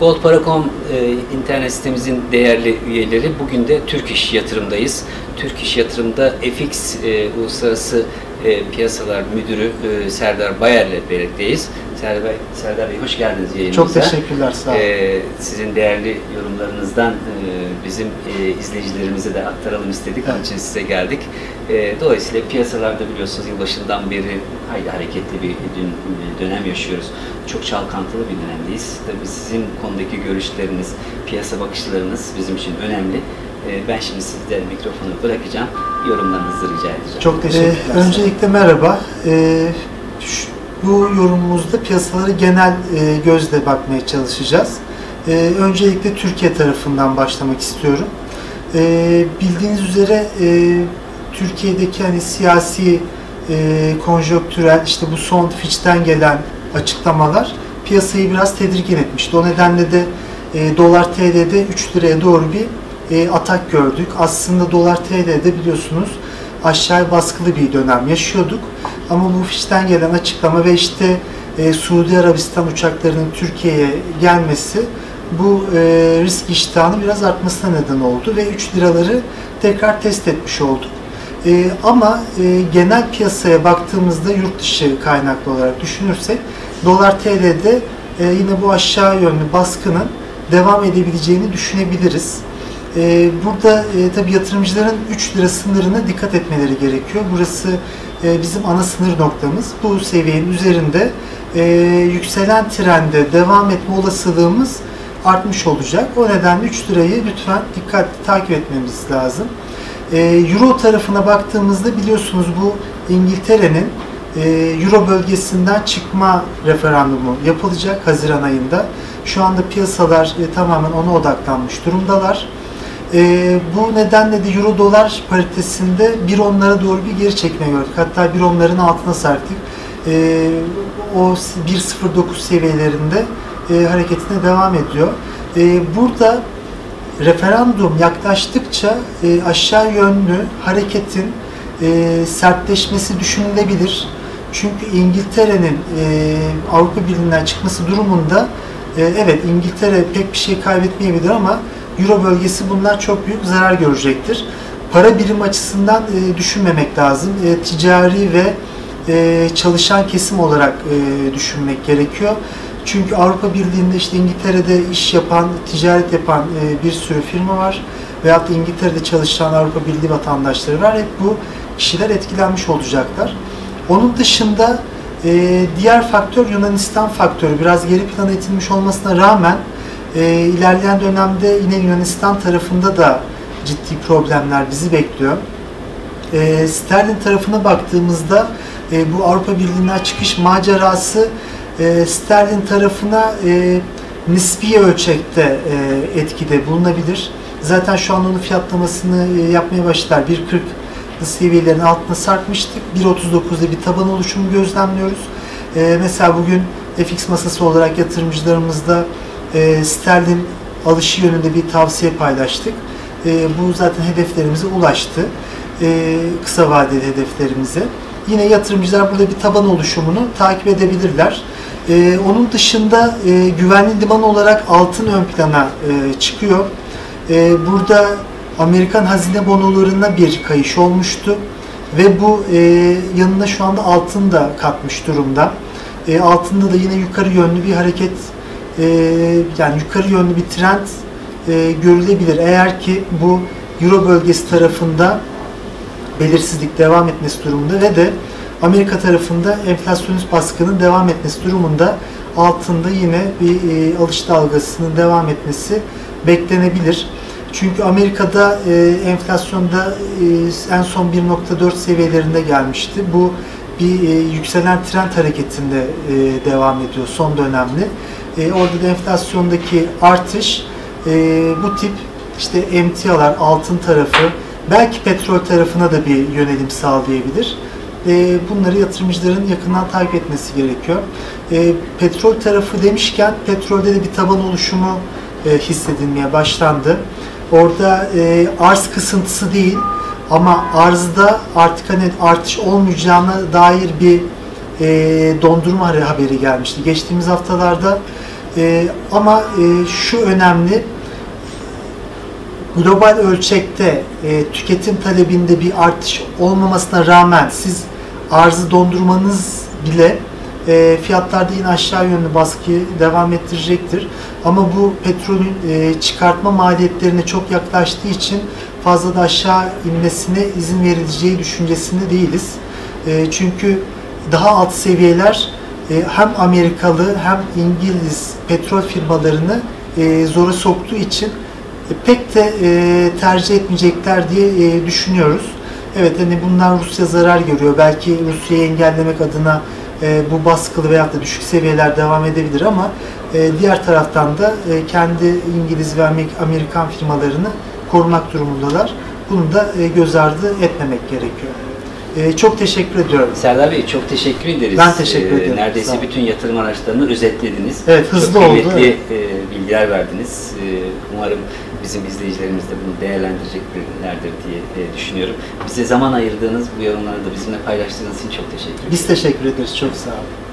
Gold.com e, internet sitemizin değerli üyeleri bugün de Türk İş Yatırım'dayız. Türk İş Yatırım'da FX e, Uluslararası e, Piyasalar Müdürü e, Serdar Bayer'le birlikteyiz. Serdar Bey, Serdar Bey hoş geldiniz yayınımıza. Çok teşekkürler, sağ olun. E, sizin değerli yorumlarınızdan e, bizim e, izleyicilerimize de aktaralım istedik. Onun Evet. için size geldik. E, dolayısıyla piyasalarda biliyorsunuz yılbaşından beri hayli hareketli bir dün, dönem yaşıyoruz. Çok çalkantılı bir dönemdeyiz. Tabii sizin konudaki görüşleriniz, piyasa bakışlarınız bizim için önemli. E, ben şimdi sizden mikrofonu bırakacağım. Yorumlarınızı rica edeceğim. Çok teşekkürler. Ee, öncelikle merhaba. Ee, şu- bu yorumumuzda piyasaları genel e, gözle bakmaya çalışacağız. Ee, öncelikle Türkiye tarafından başlamak istiyorum. Ee, bildiğiniz üzere e, Türkiye'deki hani siyasi, e, konjonktürel, işte bu son Fitch'ten gelen açıklamalar piyasayı biraz tedirgin etmişti. O nedenle de e, dolar TL'de 3 liraya doğru bir e, atak gördük. Aslında dolar TL'de biliyorsunuz aşağı baskılı bir dönem yaşıyorduk. Ama bu Fitch'ten gelen açıklama ve işte e, Suudi Arabistan uçaklarının Türkiye'ye gelmesi bu e, risk iştahının biraz artmasına neden oldu ve 3 liraları tekrar test etmiş olduk. E, ama e, genel piyasaya baktığımızda yurt dışı kaynaklı olarak düşünürsek dolar TL'de e, yine bu aşağı yönlü baskının devam edebileceğini düşünebiliriz. E, burada e, tabii yatırımcıların 3 lira sınırına dikkat etmeleri gerekiyor. Burası e, bizim ana sınır noktamız. Bu seviyenin üzerinde e, yükselen trende devam etme olasılığımız artmış olacak. O nedenle 3 lirayı lütfen dikkatli takip etmemiz lazım. E, Euro tarafına baktığımızda biliyorsunuz bu İngiltere'nin e, Euro bölgesinden çıkma referandumu yapılacak Haziran ayında. Şu anda piyasalar e, tamamen ona odaklanmış durumdalar. E, bu nedenle de Euro dolar paritesinde bir onlara doğru bir geri çekme gördük. Hatta bir onların altına sarktık. E, o 1.09 seviyelerinde e, hareketine devam ediyor. E, burada referandum yaklaştıkça e, aşağı yönlü hareketin e, sertleşmesi düşünülebilir. Çünkü İngiltere'nin e, Avrupa Birliği'nden çıkması durumunda e, evet İngiltere pek bir şey kaybetmeyebilir ama Euro bölgesi bundan çok büyük zarar görecektir. Para birim açısından e, düşünmemek lazım. E, ticari ve e, çalışan kesim olarak e, düşünmek gerekiyor. Çünkü Avrupa Birliği'nde işte İngiltere'de iş yapan, ticaret yapan e, bir sürü firma var. Veyahut da İngiltere'de çalışan Avrupa Birliği vatandaşları var. Hep bu kişiler etkilenmiş olacaklar. Onun dışında e, diğer faktör Yunanistan faktörü. Biraz geri plana itilmiş olmasına rağmen e, ilerleyen dönemde yine Yunanistan tarafında da ciddi problemler bizi bekliyor. E, Sterlin tarafına baktığımızda e, bu Avrupa Birliği'nden çıkış macerası e, Sterlin tarafına e, nispi ölçekte e, etkide bulunabilir. Zaten şu an onun fiyatlamasını e, yapmaya başlar. 1.40 seviyelerin altına sarkmıştık. 1.39'da bir taban oluşumu gözlemliyoruz. E, mesela bugün FX masası olarak yatırımcılarımızda e, sterlin alışı yönünde bir tavsiye paylaştık. E, bu zaten hedeflerimize ulaştı. E, kısa vadeli hedeflerimize. Yine yatırımcılar burada bir taban oluşumunu takip edebilirler. E, onun dışında e, güvenli liman olarak altın ön plana e, çıkıyor. E, burada Amerikan hazine bonolarına bir kayış olmuştu ve bu e, yanına şu anda altın da katmış durumda. E, altında da yine yukarı yönlü bir hareket e, yani yukarı yönlü bir trend e, görülebilir. Eğer ki bu Euro bölgesi tarafında belirsizlik devam etmesi durumunda ve de Amerika tarafında enflasyonist baskının devam etmesi durumunda altında yine bir e, alış dalgasının devam etmesi beklenebilir. Çünkü Amerika'da e, enflasyonda e, en son 1.4 seviyelerinde gelmişti. Bu bir e, yükselen trend hareketinde e, devam ediyor son dönemli. E, orada da enflasyondaki artış e, bu tip işte emtialar, altın tarafı, belki petrol tarafına da bir yönelim sağlayabilir. E, bunları yatırımcıların yakından takip etmesi gerekiyor. E, petrol tarafı demişken petrolde de bir taban oluşumu e, hissedilmeye başlandı. Orada e, arz kısıntısı değil ama arzda artık hani artış olmayacağına dair bir e, dondurma haberi gelmişti. Geçtiğimiz haftalarda E, ama e, şu önemli, global ölçekte e, tüketim talebinde bir artış olmamasına rağmen siz arzı dondurmanız bile e, fiyatlarda yine aşağı yönlü baskıyı devam ettirecektir. Ama bu petrolün e, çıkartma maliyetlerine çok yaklaştığı için fazla da aşağı inmesine izin verileceği düşüncesinde değiliz. E, çünkü daha alt seviyeler e, hem Amerikalı hem İngiliz petrol firmalarını e, zora soktuğu için e, pek de e, tercih etmeyecekler diye e, düşünüyoruz. Evet hani bundan Rusya zarar görüyor. Belki Rusya'yı engellemek adına e, bu baskılı veyahut da düşük seviyeler devam edebilir ama e, diğer taraftan da e, kendi İngiliz ve Amerik- Amerikan firmalarını korumak durumundalar. Bunu da e, göz ardı etmemek gerekiyor. E, çok teşekkür ediyorum. Serdar Bey çok teşekkür ederiz. Ben teşekkür Ee, ederim. Neredeyse bütün yatırım araçlarını özetlediniz. Evet, hızlı çok oldu, kıymetli e, bilgiler verdiniz. E, umarım bizim izleyicilerimiz de bunu değerlendireceklerdir diye e, düşünüyorum. Bize zaman ayırdığınız, bu yorumları da bizimle paylaştığınız için çok teşekkür ederim. Biz teşekkür ederiz. Çok sağ olun.